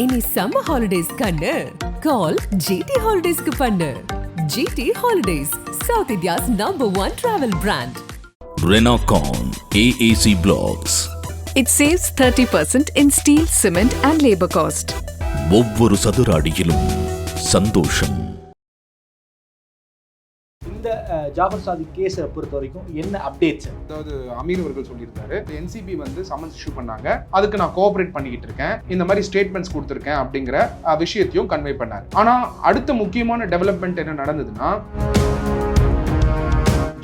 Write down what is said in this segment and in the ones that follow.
இனி summer holidays கண்ணு. கால் GT ஹாலிடேஸ்க்கு பண்ணு. GT holidays south India's number one travel brand Renocon AAC Blocks. It saves 30% in steel, cement, and labor cost. ஒவ்வொரு சதுர அடியிலும் சந்தோஷம். ஜாஃபர் சாதிக் கேஸை பொறுத்த வரைக்கும் என்ன அப்டேட்ஸ் அதாவது அமீர் அவர்கள் சொல்லியிருந்தாரு என்சிபி வந்து சம்மன்ஸ் இஷ்யூ பண்ணாங்க. அதுக்கு நான் கோஆபரேட் பண்ணிக்கிட்டு இருக்கேன். இந்த மாதிரி ஸ்டேட்மெண்ட்ஸ் கொடுத்துருக்கேன் அப்படிங்கிற விஷயத்தையும் கன்வே பண்ணார். ஆனால் அடுத்த முக்கியமான டெவலப்மெண்ட் என்ன நடந்ததுன்னா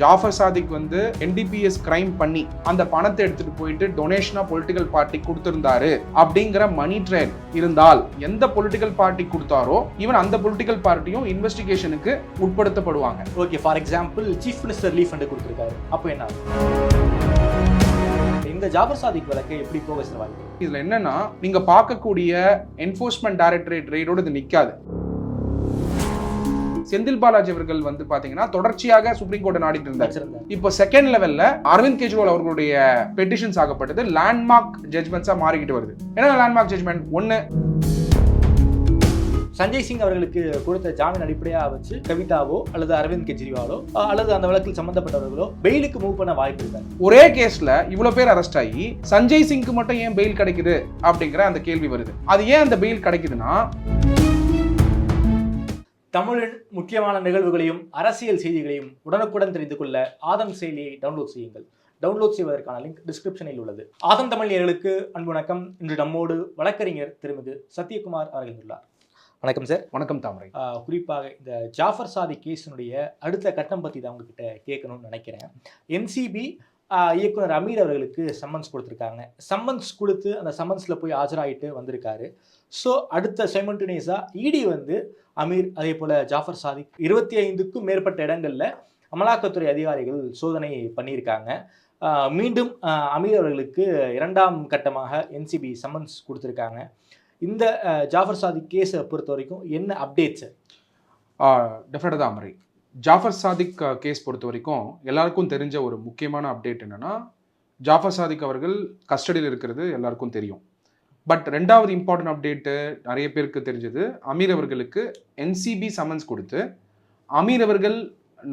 ஜாஃபர் சாதிக் வந்து என்டிபிஎஸ் கிரைம் பண்ணி அந்த பணத்தை எடுத்துட்டு போயிட்டு டொனேஷனா பொலிட்டிக்கல் பார்ட்டி கொடுத்திருந்தாரு அப்படிங்கிற மணி ட்ரையல் இருந்தால் எந்த பொலிட்டிக்கல் பார்ட்டி கொடுத்தாரோ ஈவன் அந்த பொலிட்டிக்கல் பார்ட்டியும் இன்வெஸ்டிகேஷனுக்கு உட்படுத்தப்படுவாங்க. Okay for example chief minister relief fund கொடுத்துருக்காரு. அப்போ என்ன? இந்த ஜாஃபர் சாதிக் வழக்கை எப்படி போக சார் வாய்ப்பு இதுல என்னன்னா நீங்க பார்க்கக்கூடிய என்ஃபோர்ஸ்மெண்ட் டைரக்டரேட் ரெய்டோட இது நிக்காது. செந்தில் பாலாஜி அவர்கள் வந்து பாத்தீங்கன்னா தொடர்ச்சியாக சுப்ரீம் கோர்ட்டை நாடிட்டு இருந்தார். இப்போ செகண்ட் லெவல்ல அரவிந்த் கெஜ்ரிவால் அவர்களுடைய பெட்டிஷன்ஸ் ஆகப்பட்டது. லேண்ட்மார்க் ஜட்மெண்ட்ஸா மாறிக்கிட்டு வருது. என்ன லேண்ட்மார்க் ஜட்மெண்ட் ஒன்னு சஞ்சய் சிங் அவர்களுக்கு கொடுத்த ஜாமீன் அடிப்படையாக வச்சு கவிதாவோ அல்லது அரவிந்த் கெஜ்ரிவாலோ அல்லது அந்த வழக்கில் சம்பந்தப்பட்டவர்களோ பெயிலுக்கு மூவ் பண்ண வாய்ப்பு இருக்காது ஒரே கேஸ்ல இவ்வளவு பேர் அரெஸ்ட் ஆகி சஞ்சய் சிங்க்கு மட்டும் ஏன் பெயில் கிடைக்குது அப்படிங்கிற அந்த கேள்வி வருது. அது ஏன் அந்த பெயில் கிடைக்குதுன்னா தமிழின் முக்கியமான நிகழ்வுகளையும் அரசியல் செய்திகளையும் உடனுக்குடன் தெரிந்து கொள்ள ஆதம் செயலியை டவுன்லோட் செய்யுங்கள். டவுன்லோட் செய்வதற்கான லிங்க் டிஸ்கிரிப்ஷனில் உள்ளது. ஆதம் தமிழ் நேயர்களுக்கு அன்பு வணக்கம். இன்று நம்மோடு வழக்கறிஞர் திருமிகு சத்யகுமார் அவர்கள் உள்ளார். வணக்கம் சார். வணக்கம் தாமரை. குறிப்பாக இந்த ஜாஃபர் சாதி கேஸினுடைய அடுத்த கட்டம் பற்றி தான் உங்ககிட்ட கேட்கணும்னு நினைக்கிறேன். என்சிபி இயக்குனர் அமீர் அவர்களுக்கு சம்மன்ஸ் கொடுத்துருக்காங்க. சம்மன்ஸ் கொடுத்து அந்த சம்மன்ஸில் போய் ஆஜராகிட்டு வந்திருக்காரு. ஸோ அடுத்த சைமல்டேனியஸாக இடி வந்து அமீர் அதே போல் ஜாஃபர் சாதிக் இருபத்தி ஐந்துக்கும் மேற்பட்ட இடங்களில் அமலாக்கத்துறை அதிகாரிகள் சோதனை பண்ணியிருக்காங்க. மீண்டும் அமீர் அவர்களுக்கு இரண்டாம் கட்டமாக என்சிபி சம்மன்ஸ் கொடுத்துருக்காங்க. இந்த ஜாஃபர் சாதிக் கேஸை பொறுத்த வரைக்கும் என்ன அப்டேட்ஸ் டெஃபினட்டாக அமரி. ஜாஃபர் சாதிக் கேஸ் பொறுத்த வரைக்கும் எல்லாருக்கும் தெரிஞ்ச ஒரு முக்கியமான அப்டேட் என்னன்னா ஜாஃபர் சாதிக் அவர்கள் கஸ்டடியில் இருக்கிறது எல்லாருக்கும் தெரியும். பட் ரெண்டாவது இம்பார்ட்டன்ட் அப்டேட்டு நிறைய பேருக்கு தெரிஞ்சது. அமீர் அவர்களுக்கு என்சிபி சமன்ஸ் கொடுத்து அமீர் அவர்கள்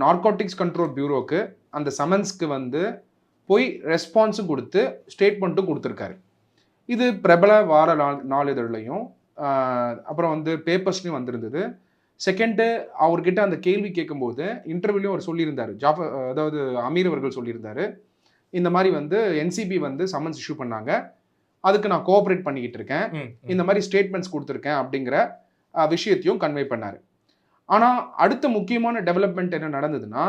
நார்கோட்டிக்ஸ் கண்ட்ரோல் பியூரோக்கு அந்த சமன்ஸ்க்கு வந்து போய் ரெஸ்பான்ஸும் கொடுத்து ஸ்டேட்மெண்ட்டும் கொடுத்துருக்காரு. இது பிரபல வார நாள் நாளிதழ்லையும் அப்புறம் வந்து பேப்பர்ஸ்லையும் வந்திருந்தது. செகண்டு அவர்கிட்ட அந்த கேள்வி கேட்கும்போது இன்டர்வியூலையும் அவர் சொல்லியிருந்தார். ஜாஃபர் அதாவது அமீர் அவர்கள் சொல்லியிருந்தாரு. இந்த மாதிரி வந்து என்சிபி வந்து சம்மன்ஸ் இஷ்யூ பண்ணாங்க. அதுக்கு நான் கோஆப்ரேட் பண்ணிக்கிட்டு இருக்கேன். இந்த மாதிரி ஸ்டேட்மெண்ட்ஸ் கொடுத்துருக்கேன் அப்படிங்கிற விஷயத்தையும் கன்வே பண்ணார். ஆனால் அடுத்த முக்கியமான டெவலப்மெண்ட் என்ன நடந்ததுன்னா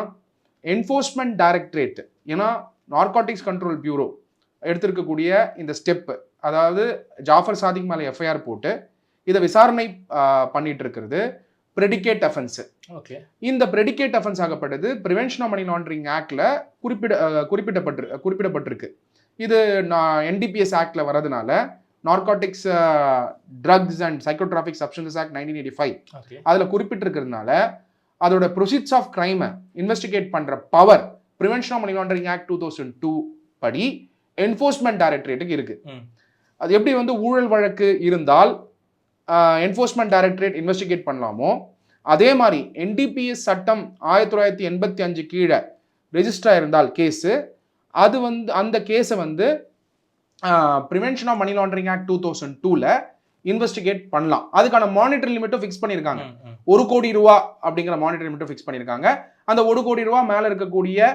என்ஃபோர்ஸ்மெண்ட் டைரக்டரேட் ஏன்னா நார்காட்டிக்ஸ் கண்ட்ரோல் பியூரோ எடுத்திருக்கக்கூடிய இந்த ஸ்டெப் அதாவது ஜாஃபர் சாதிக் மேலே எஃப்ஐஆர் போட்டு இதை விசாரணை பண்ணிட்டு இருக்கிறது ப்ரெடிகேட் அஃபென்ஸ் ஓகே. இந்த ப்ரெடிகேட் அஃபென்ஸ் ஆகப்பட்டது ப்ரிவென்ஷன் ஆஃப் மணி லாண்டரிங் ஆக்டில் குறிப்பிட குறிப்பிடப்பட்டு குறிப்பிடப்பட்டிருக்கு. இது நான் என்டிபிஎஸ் ஆக்டில் வரதுனால narcotics drugs and psychotropic substances act nineteen eighty five அதில் குறிப்பிட்டிருக்கிறதுனால அதோட ப்ரொசீட்ஸ் ஆஃப் கிரைமை இன்வெஸ்டிகேட் பண்ணுற power prevention of money laundering act two thousand two படி என்ஃபோர்ஸ்மெண்ட் டைரக்டரேட்டுக்கு இருக்கு. அது எப்படி வந்து ஊழல் வழக்கு இருந்தால் என்ஃபோர்ஸ்மெண்ட் டைரக்டரேட் இன்வெஸ்டிகேட் பண்ணலாமோ அதே மாதிரி என்டிபிஎஸ் சட்டம் ஆயிரத்தி தொள்ளாயிரத்தி எண்பத்தி அஞ்சு கீழே ரெஜிஸ்டர் இருந்தால் கேஸு அது வந்து அந்த கேஸை வந்து prevention of money laundering act two thousand டூவில் இன்வெஸ்டிகேட் பண்ணலாம். அதுக்கான மானிட்டரி லிமிட்டும் ஃபிக்ஸ் பண்ணியிருக்காங்க. ஒரு கோடி ரூபா அப்படிங்கிற மானிட்டரி லிமிட்டும் ஃபிக்ஸ் பண்ணியிருக்காங்க. அந்த ஒரு கோடி ரூபா மேலே இருக்கக்கூடிய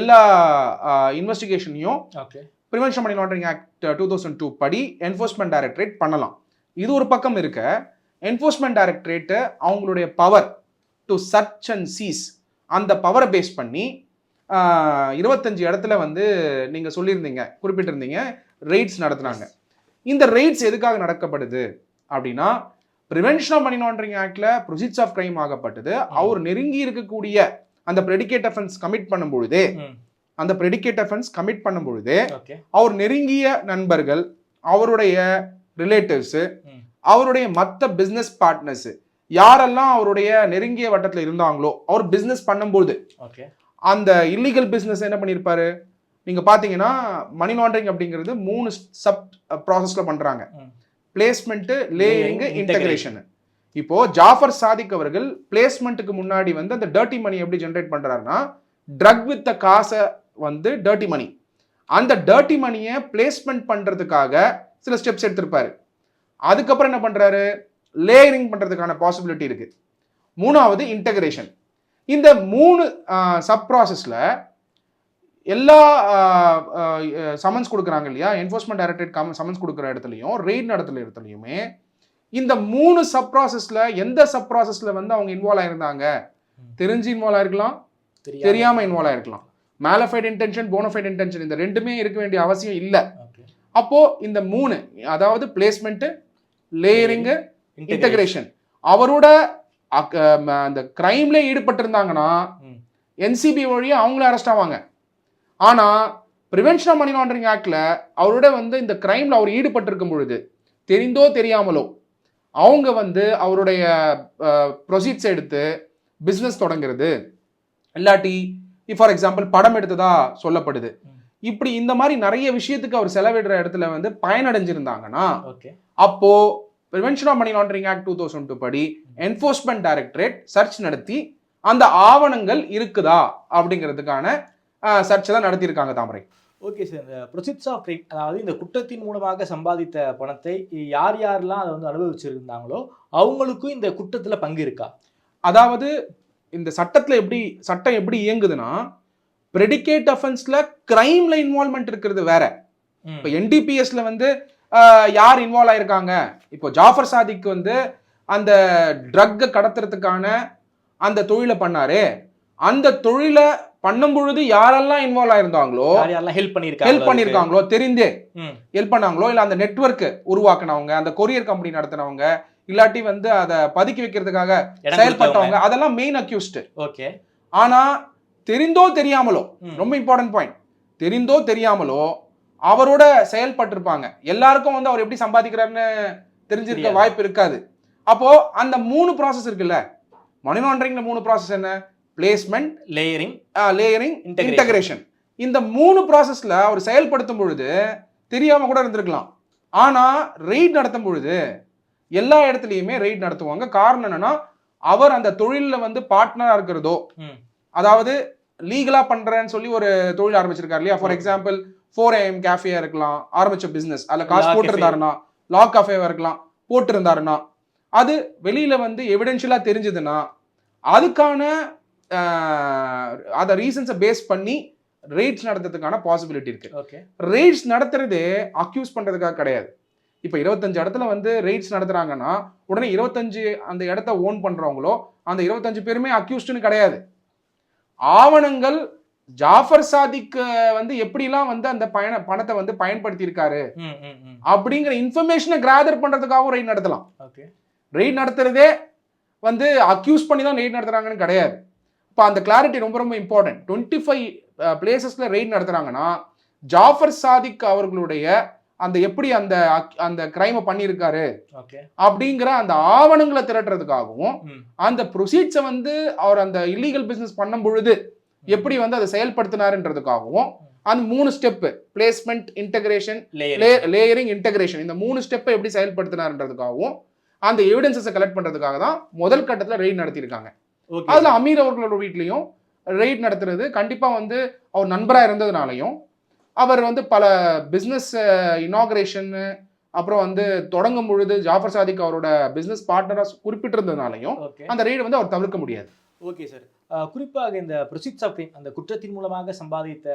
எல்லா இன்வெஸ்டிகேஷனையும் prevention money laundering act two thousand two படி என்ஃபோர்ஸ்மெண்ட் டைரக்டரேட் பண்ணலாம். இது ஒரு பக்கம் இருக்க. என்ஃபோர்ஸ்மெண்ட் டைரக்டரேட்டு அவங்களுடைய power to search and seize அந்த பவரை பேஸ் பண்ணி இருபத்தஞ்சு இடத்துல வந்து நீங்கள் சொல்லியிருந்தீங்க குறிப்பிட்டிருந்தீங்க ரெய்ட்ஸ் நடத்துனாங்க. இந்த ரெய்ட்ஸ் எதுக்காக நடக்கப்படுது அப்படின்னா ப்ரிவென்ஷன் ஆஃப் மணி லாண்டரிங் ஆக்டில் ப்ரொசீட்ஸ் ஆஃப் கிரைம் ஆகப்பட்டது. அவர் நெருங்கி இருக்கக்கூடிய அந்த ப்ரெடிகேட் அஃபென்ஸ் கமிட் பண்ணும் பொழுதே. அந்த ப்ரெடிகேட் அஃபென்ஸ் கமிட் பண்ணும் பொழுதே அவர் நெருங்கிய நண்பர்கள் அவருடைய ரிலேட்டிவ்ஸு. அவருடைய மற்ற பிஸ்னஸ் பார்ட்னர்ஸு யாரெல்லாம் அவருடைய நெருங்கிய வட்டத்தில் இருந்தாங்களோ அவர் பிஸ்னஸ் பண்ணும்போது அந்த இல்லீகல் பிஸ்னஸ் என்ன பண்ணியிருப்பாரு நீங்க பாத்தீங்கன்னா மணி லாண்டரிங் அப்படிங்கிறது மூணு சப் ப்ராசஸ்ல பண்றாங்க. ம். பிளேஸ்மெண்ட் லேயரிங் Layering, இன்டகிரேஷன் இப்போ ஜாஃபர் சாதிக் அவர்கள் பிளேஸ்மெண்ட்டுக்கு முன்னாடி வந்து அந்த டர்ட்டி மணி எப்படி ஜென்ரேட் பண்றாருன்னா ட்ரக் வித்த காசை வந்து டர்ட்டி மணி அந்த டர்ட்டி மணியை பிளேஸ்மெண்ட் பண்றதுக்காக சில ஸ்டெப்ஸ் எடுத்திருப்பாரு. அதுக்கப்புறம் என்ன பண்றாரு? லேயரிங் பண்றதுக்கான பாசிபிலிட்டி இருக்கு. மூணாவது இன்டகிரேஷன் இந்த மூணு சப் ப்ராசஸ்ல எல்லா சமன்ஸ் கொடுக்குறாங்க இல்லையா? என்ஃபோர்ஸ்மெண்ட் டைரக்டரேட் சமன்ஸ் கொடுக்குற இடத்துலையும் ரெய்ட் நடத்துற இடத்துலையுமே இந்த மூணு சப் ப்ராசஸ்ல எந்த சப் ப்ராசஸ்ல வந்து அவங்க இன்வால்வ் ஆயிருந்தாங்க? தெரிஞ்சு இன்வால்வ் ஆயிருக்கலாம். தெரியாம involve ஆயிருக்கலாம். Mala fide intention bona fide intention இந்த ரெண்டுமே இருக்க வேண்டிய அவசியம் இல்லை. Okay. அப்போ இந்த மூணு அதாவது பிளேஸ்மெண்ட் லேயரிங்கு இன்டகிரேஷன் அவரோட அந்த கிரைம்ல ஈடுபட்டிருந்தாங்கன்னா. என்சிபி வழியா அவங்கள அரெஸ்ட் ஆவாங்க ஆனா பிரிவென்ஷன் ஆஃப் மணி லாண்டரிங் ஆக்ட்ல அவரோட வந்து இந்த கிரைம்ல அவர் ஈடுபட்டிருக்கும் பொழுது தெரிந்தோ தெரியாமலோ அவங்க வந்து அவருடைய ப்ரொசீட்ஸ் எடுத்து பிஸ்னஸ் தொடங்குறது இல்லாட்டி ஃபார் எக்ஸாம்பிள் படம் எடுத்ததா சொல்லப்படுது. இப்படி இந்த மாதிரி நிறைய விஷயத்துக்கு அவர் செலவிடுற இடத்துல வந்து பயனடைஞ்சிருந்தாங்கன்னா ஓகே அப்போ prevention of money laundering act two thousand two படி என்ஃபோர்ஸ்மெண்ட் டைரக்டரேட் சர்ச் நடத்தி அந்த ஆவணங்கள் இருக்குதா அப்படிங்கிறதுக்கான சர்ச்சை தான் நடத்தியிருக்காங்க தாமரை. ஓகே சார் இந்த ப்ரொசிட்ஸ் ஆஃப் கிரைம் அதாவது இந்த குற்றத்தின் மூலமாக சம்பாதித்த பணத்தை யார் யாரெல்லாம் அதை வந்து அனுபவிச்சிருந்தாங்களோ அவங்களுக்கும் இந்த குற்றத்துல பங்கு இருக்கா? அதாவது இந்த சட்டத்தில் எப்படி சட்டம் எப்படி இயங்குதுன்னா ப்ரெடிகேட் அஃபென்ஸ்ல கிரைம்ல இன்வால்மெண்ட் இருக்கிறது வேற. இப்போ என்டிபிஎஸ்ல வந்து யார் இன்வால்வ் ஆயிருக்காங்க? இப்போ ஜாஃபர் சாதிக் வந்து அந்த ட்ரக்கை கடத்துறதுக்கான அந்த தொழிலை பண்ணாரு. அந்த தொழிலை பண்ணும் பொழுது யாரெல்லாம் இன்வால்வ் ஆயிருந்தாங்களோ ஹெல்ப் பண்ணியிருக்காங்க ஹெல்ப் பண்ணியிருக்காங்களோ தெரிந்தே. ஹெல்ப் பண்ணாங்களோ இல்லை அந்த நெட்வொர்க் உருவாக்குனவங்க அந்த கொரியர் கம்பெனி நடத்தினவங்க இல்லாட்டி வந்து அதை பதுக்கி வைக்கிறதுக்காக செயல்பட்டவங்க அதெல்லாம் மெயின் அக்யூஸ்ட் ஓகே. ஆனா தெரிந்தோ தெரியாமலோ. ரொம்ப இம்பார்ட்டன்ட் பாயிண்ட் தெரிந்தோ தெரியாமலோ அவரோட செயல்பட்டிருப்பாங்க எல்லாருக்கும் வந்து அவர் எப்படி சம்பாதிக்கிறாருன்னு தெரிஞ்சிருக்க. வாய்ப்பு இருக்காது அப்போ அந்த மூணு ப்ராசஸ் இருக்குல்ல மணி லாண்டரிங்ல மூணு ப்ராசஸ் என்ன பிளேஸ்மெண்ட் லேயரிங் லேயரிங். இன்டகிரேஷன் இந்த மூணு ப்ராசஸ்ல அவர் செயல்படுத்தும் பொழுது தெரியாம கூட இருந்திருக்கலாம் ஆனா ரெய்ட் நடத்தும் பொழுது எல்லா இடத்துலையுமே ரெய்ட் நடத்துவாங்க காரணம் என்னன்னா அவர் அந்த தொழில்ல வந்து பார்ட்னரா இருக்கிறதோ. அதாவது லீகலா பண்றேன்னு சொல்லி ஒரு தொழில் ஆரம்பிச்சிருக்காரு இல்லையா ஃபார். எக்ஸாம்பிள் ஃபோர் ஏஎம் கேஃபேயா இருக்கலாம் ஆரம்பிச்ச பிசினஸ் அதுல காசு. போட்டிருந்தாருன்னா லா காஃபேவா இருக்கலாம் போட்டிருந்தாருன்னா அது வெளியில வந்து எவிடென்ஷியலா தெரிஞ்சதுன்னா அதுக்கான அதை ரீசன்ஸை பேஸ் பண்ணி ரேட்ஸ் நடத்துறதுக்கான பாசிபிலிட்டி இருக்கு. ஓகே ரெய்ட்ஸ் நடத்துறதே அக்யூஸ் பண்றதுக்காக கிடையாது. இப்போ இருபத்தஞ்சு இடத்துல வந்து ரெய்ட்ஸ் நடத்துறாங்கன்னா உடனே இருபத்தஞ்சு அந்த இடத்த ஓன் பண்றவங்களோ அந்த இருபத்தஞ்சு பேருமே அக்யூஸ்டுன்னு கிடையாது. ஆவணங்கள் ஜாஃபர் சாதிக் வந்து எப்படிலாம் வந்து அந்த பயண பணத்தை வந்து பயன்படுத்தி இருக்காரு ம் ம் ம். அப்படிங்கிற இன்ஃபர்மேஷனை கிராதர் பண்றதுக்காகவும் ரெய்ட் நடத்தலாம். ரெய்ட் நடத்துறதே வந்து அக்யூஸ் பண்ணி தான் ரெய்ட் நடத்துறாங்கன்னு கிடையாது. இப்போ அந்த கிளாரிட்டி ரொம்ப ரொம்ப இம்பார்ட்டன்ட் டுவெண்ட்டி ஃபைவ் பிளேசஸ்ல ரெய்ட் நடத்துறாங்கன்னா ஜாஃபர் சாதிக் அவர்களுடைய அந்த எப்படி அந்த அந்த கிரைமை பண்ணியிருக்காரு? அப்படிங்கிற அந்த ஆவணங்களை திரட்டுறதுக்காகவும் அந்த ப்ரொசீட்ஸை வந்து அவர் அந்த இல்லீகல் பிசினஸ் பண்ணும் பொழுது எப்படி வந்து அதை செயல்படுத்தினாருன்றதுக்காகவும் அந்த மூணு step placement integration layering integration இந்த மூணு ஸ்டெப்பை எப்படி செயல்படுத்தினாருன்றதுக்காகவும் அந்த எவிடன்சஸை கலெக்ட் பண்றதுக்காக தான் முதல் கட்டத்தில் ரெய்ட் நடத்தியிருக்காங்க. அதுல அமீர் அவர்களோட வீட்லயும் ரெய்ட் நடத்துறது கண்டிப்பா வந்து அவர் நண்பரா இருந்ததுனாலையும் அவர் வந்து பல பிஸ்னஸ் இனாகரேஷன் அப்புறம் வந்து தொடங்கும் பொழுது ஜாஃபர் சாதிக் அவரோட பிசினஸ் பார்ட்னரா குறிப்பிட்டிருந்ததுனாலையும் அந்த ரெய்டு வந்து அவர் தவிர்க்க முடியாது. ஓகே சார் குறிப்பாக இந்த ப்ரொசீட்ஸ் ஆஃப் கிரைம் அந்த குற்றத்தின் மூலமாக சம்பாதித்த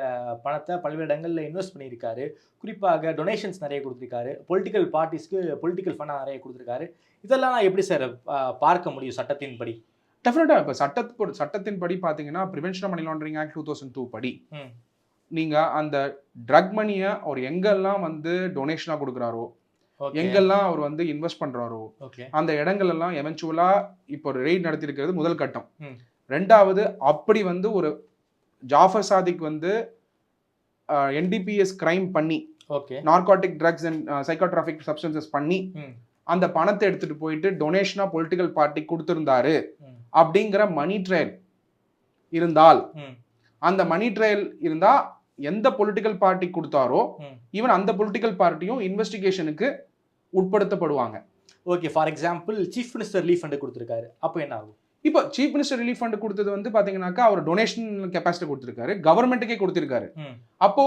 பணத்தை பல்வேறு இடங்களில் இன்வெஸ்ட் பண்ணியிருக்காரு. குறிப்பாக டொனேஷன்ஸ் நிறைய கொடுத்துருக்காரு. பொலிட்டிக்கல் பார்ட்டிஸ்க்கு பொலிட்டிக்கல் ஃபண்டாக நிறைய கொடுத்துருக்காரு. இதெல்லாம் நான் எப்படி சார் பார்க்க முடியும் சட்டத்தின்படி? டெஃபினட்டா இப்போ சட்டத்து சட்டத்தின் படி பார்த்தீங்கன்னா prevention money laundering act two thousand two படி ம். நீங்க அந்த ட்ரக் மணியை அவர் எங்கெல்லாம் வந்து டொனேஷனா கொடுக்குறாரோ எங்கெல்லாம் அவர் வந்து இன்வெஸ்ட் பண்றாரோ ஓகே. அந்த இடங்கள் எல்லாம் எவென்ச்சுவலா இப்போ ரெய்ட் நடத்தியிருக்கிறது முதல் கட்டம். ரெண்டாவது அப்படி வந்து ஒரு ஜாஃபர் சாதிக் வந்து என்டிபிஎஸ் கிரைம் பண்ணி okay narcotic drugs and psychotropic substances பண்ணி. அந்த பணத்தை எடுத்துட்டு போயிட்டு டொனேஷனா பொலிட்டிக்கல் பார்ட்டி கொடுத்திருந்தாரு. அப்படிங்கிற மணி ட்ரையல் இருந்தால். அந்த மணி ட்ரையல் இருந்தா எந்த பொலிட்டிக்கல் பார்ட்டி கொடுத்தாரோ. ஈவன் அந்த பொலிட்டிக்கல் பார்ட்டியும் இன்வெஸ்டிகேஷனுக்கு உட்படுத்தப்படுவாங்க okay for example chief minister relief fund கொடுத்துருக்காரு அப்போ என்ன ஆகும் இப்போ சீஃப் மினிஸ்டர் ரிலீஃப் ஃபண்ட் கொடுத்தது வந்து பாத்தீங்கன்னாக்கா அவர் டொனேஷன் கெப்பாசிட்டி கொடுத்துருக்காரு. கவர்மெண்ட்டுக்கே கொடுத்திருக்காரு. அப்போ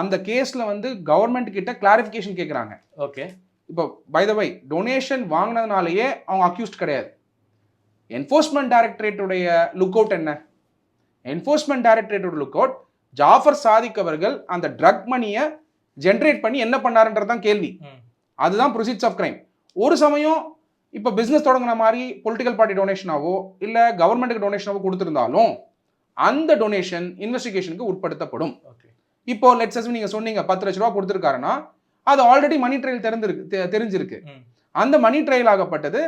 அந்த கேஸ்ல வந்து கவர்மெண்ட் கிட்ட கிளாரிஃபிகேஷன் கேட்குறாங்க ஓகே. இப்போ பை த வை டொனேஷன் வாங்கினதுனாலயே அவங்க அக்யூஸ்ட் கிடையாது. என்ஃபோர்ஸ்மெண்ட் டைரக்டரேட்டுடைய லுக் அவுட் என்ன? என்ஃபோர்ஸ்மெண்ட் டைரக்டரேட்டோட லுக் அவுட் ஜாஃபர் சாதிக் அவர்கள் அந்த ட்ரக் மணியை ஜென்ரேட் பண்ணி என்ன பண்ணாருன்றது தான் கேள்வி அதுதான் ப்ரொசீட்ஸ் ஆஃப் கிரைம் ஒரு சமயம் இப்போ பிஸ்னஸ் தொடங்குன மாதிரி பொலிட்டிக்கல் பார்ட்டி டொனேஷனாவோ இல்லை கவர்மெண்ட்டுக்கு டொனேஷனாவோ கொடுத்துருந்தாலும் அந்த டொனேஷன் இன்வெஸ்டிகேஷனுக்கு உட்படுத்தப்படும். ஓகே இப்போ லெட்ஸ் நீங்க சொன்னீங்க பத்து லட்ச ரூபா கொடுத்துருக்காருன்னா அது ஆல்ரெடி மணி ட்ரையல் திறந்திருக்கு தெரிஞ்சிருக்கு. அந்த மணி ட்ரையல் ஆகப்பட்டது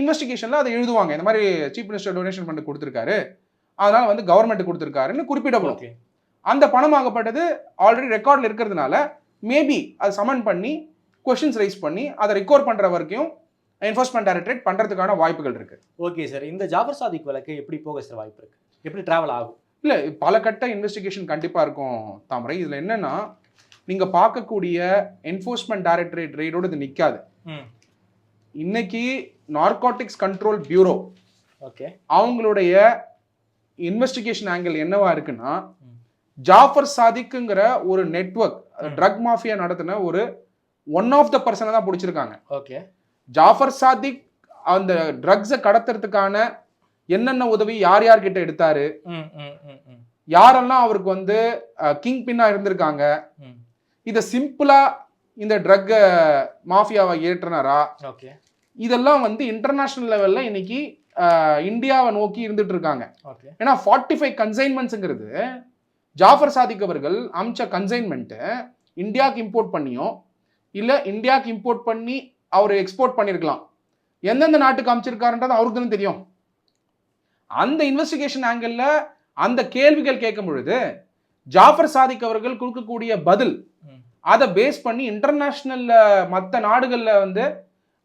இன்வெஸ்டிகேஷன்ல அதை எழுதுவாங்க. இந்த மாதிரி சீஃப் மினிஸ்டர் டொனேஷன் பண்ணி கொடுத்துருக்காரு. அதனால வந்து கவர்மெண்ட் கொடுத்துருக்காருன்னு குறிப்பிடப்படும். ஓகே அந்த பணம் ஆகப்பட்டது ஆல்ரெடி ரெக்கார்டில் இருக்கிறதுனால மேபி அதை சமன் பண்ணி கொஷின்ஸ் ரைஸ் பண்ணி அதை ரெக்கார்ட் பண்ற வரைக்கும் என்ஃபோர்ஸ்மெண்ட் டைரக்டரேட் பண்றதுக்கான வாய்ப்புகள் இருக்கு. ஓகே சார் இந்த ஜாஃபர் சாதிக் வழக்கு எப்படி போக சார் வாய்ப்பு இருக்கு? எப்படி டிராவல் ஆகும்? இல்ல பல கட்ட இன்வெஸ்டிகேஷன் கண்டிப்பா இருக்கும் தாமரை. இதுல என்னன்னா நீங்க பார்க்கக்கூடிய என்ஃபோர்ஸ்மெண்ட் டைரக்டரேட் ரெய்டோட இது நிக்காது. ம். இன்னைக்கு நார்காட்டிக்ஸ் கண்ட்ரோல் பியூரோ ஓகே அவங்களுடைய இன்வெஸ்டிகேஷன் ஆங்கிள் என்னவா இருக்குன்னா. ஜாஃபர் சாதிக்குங்கிற ஒரு நெட்வொர்க் ம். ட்ரக் மாஃபியா நடத்தின ஒரு ஒன் ஆஃப் த பர்சனை தான் பிடிச்சிருக்காங்க. ஓகே ஜாஃபர் சாதிக் அந்த ட்ரக்ஸை கடத்துறதுக்கான என்னென்ன உதவி யார் யார்கிட்ட எடுத்தாரு? யாரெல்லாம் அவருக்கு வந்து கிங் பின்னா இருந்திருக்காங்க? இதை சிம்பிளா இந்த ட்ரக் மாஃபியாவை ஏற்றினாரா? ஓகே. இதெல்லாம் வந்து இன்டர்நேஷனல் லெவல்ல இன்னைக்கு இந்தியாவை நோக்கி இருந்துட்டு இருக்காங்க ஏன்னா ஃபார்ட்டி ஃபைவ் கன்சைன்மெண்ட்ஸுங்கிறது ஜாஃபர் சாதிக் அவர்கள் அமிச்ச கன்சைன்மெண்ட்டு இந்தியாவுக்கு இம்போர்ட் பண்ணியோ இல்லை இந்தியாவுக்கு இம்போர்ட் பண்ணி அவர் எக்ஸ்போர்ட் பண்ணியிருக்கலாம் எந்தெந்த நாட்டுக்கு அமைச்சிருக்காருன்றது அவருக்கு தானே தெரியும். அந்த இன்வெஸ்டிகேஷன் ஆங்கிளில் அந்த கேள்விகள் கேட்கும் பொழுது ஜாஃபர் சாதிக் அவர்கள் கொடுக்கக்கூடிய பதில். அதை பேஸ் பண்ணி இன்டர்நேஷ்னல்ல மற்ற நாடுகளில் வந்து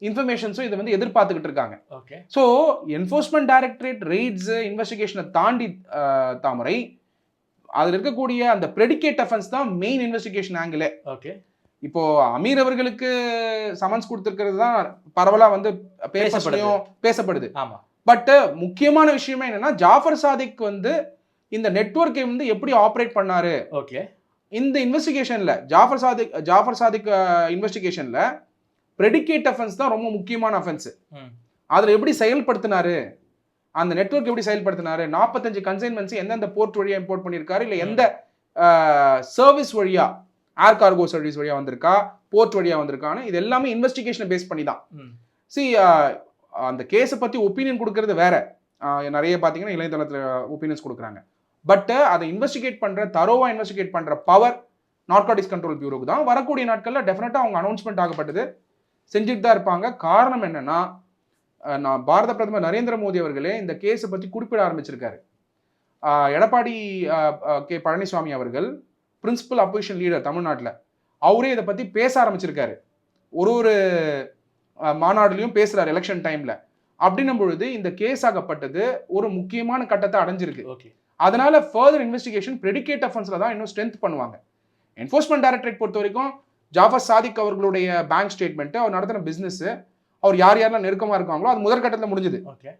இன்ஃபர்மேஷன்ஸும் இதை வந்து எதிர்பார்த்துக்கிட்டு இருக்காங்க. Okay. So enforcement directorate raids இன்வெஸ்டிகேஷனை தாண்டி தாமரை அதில் இருக்கக்கூடிய அந்த ப்ரெடிகேட் அஃபென்ஸ் தான் மெயின் இன்வெஸ்டிகேஷன் ஆங்கிளே ஓகே. இப்போ அமீர் அவர்களுக்கு சமன்ஸ் கொடுத்துருக்கிறது தான் பரவலா வந்து பேசப்படையும் பேசப்படுது. ஆமா. பட் முக்கியமான விஷயமே என்னன்னா ஜாஃபர் சாதிக் வந்து இந்த நெட்வொர்க்கை வந்து எப்படி ஆப்ரேட் பண்ணாரு? ஓகே. இந்த இன்வெஸ்டிகேஷன்ல ஜாஃபர் சாதிக் ஜாஃபர் சாதிக் இன்வெஸ்டிகேஷன்ல ப்ரெடிகேட் அஃபென்ஸ் தான் ரொம்ப முக்கியமான அஃபென்ஸ் அதுல எப்படி செயல்படுத்தினாரு? அந்த நெட்வொர்க் எப்படி செயல்படுத்தினாரு? நாற்பத்தஞ்சு கன்சைன்மெண்ட்ஸ் எந்தெந்த போர்ட் வழியா இம்போர்ட் பண்ணியிருக்காரு? இல்லை எந்த சர்வீஸ் வழியா ஏர் கார்கோ சர்வீஸ் வழியா வந்திருக்கா போர்ட் வழியா வந்திருக்கான்னு இது எல்லாமே இன்வெஸ்டிகேஷனை பேஸ் பண்ணி தான் சி அந்த கேஸை பத்தி ஒப்பீனியன் கொடுக்கறது வேற. நிறைய பார்த்தீங்கன்னா இளையதளத்தில் ஒப்பீனியன்ஸ் கொடுக்குறாங்க. பட் அதை இன்வெஸ்டிகேட் பண்ற தரோவா இன்வெஸ்டிகேட் பண்ற பவர் நார்காட்டிக்ஸ் கண்ட்ரோல் பியூரோக்கு தான் வரக்கூடிய நாட்கள்ல டெஃபினட்டா அவங்க அனௌன்ஸ்மெண்ட் ஆகப்பட்டது. செஞ்சுட்டு தான் இருப்பாங்க. காரணம் என்னன்னா நான் பாரத பிரதமர் நரேந்திர மோடி அவர்களே இந்த கேஸை பத்தி குறிப்பிட ஆரம்பிச்சிருக்காரு. எடப்பாடி கே பழனிசாமி அவர்கள் பிரின்சிபல் அப்போசிஷன் லீடர் தமிழ்நாட்டில் அவரே இதை பத்தி பேச ஆரம்பிச்சிருக்காரு. ஒரு ஒரு மாநாடுலயும் பேசுறாரு எலெக்ஷன் டைம்ல அப்படின்னும் பொழுது இந்த கேஸ் ஆகப்பட்டது ஒரு முக்கியமான கட்டத்தை அடைஞ்சிருக்கு. ஓகே அதனால ஃபர்தர் இன்வெஸ்டிகேஷன் ப்ரெடிகேட் அஃபென்ஸ்ல தான் இன்னும் ஸ்ட்ரென்த் பண்ணுவாங்க. என்ஃபோர்ஸ்மெண்ட் டைரக்டரேட் பொறுத்த வரைக்கும் ஜாஃபர் சாதிக் அவர்களுடைய பேங்க் ஸ்டேட்மெண்ட் அவர் நடத்தின பிசினஸ் அவர் யார் யாரெல்லாம் நெருக்கமா இருக்காங்களோ அது முதல் கட்டத்தில் முடிஞ்சது. ஓகே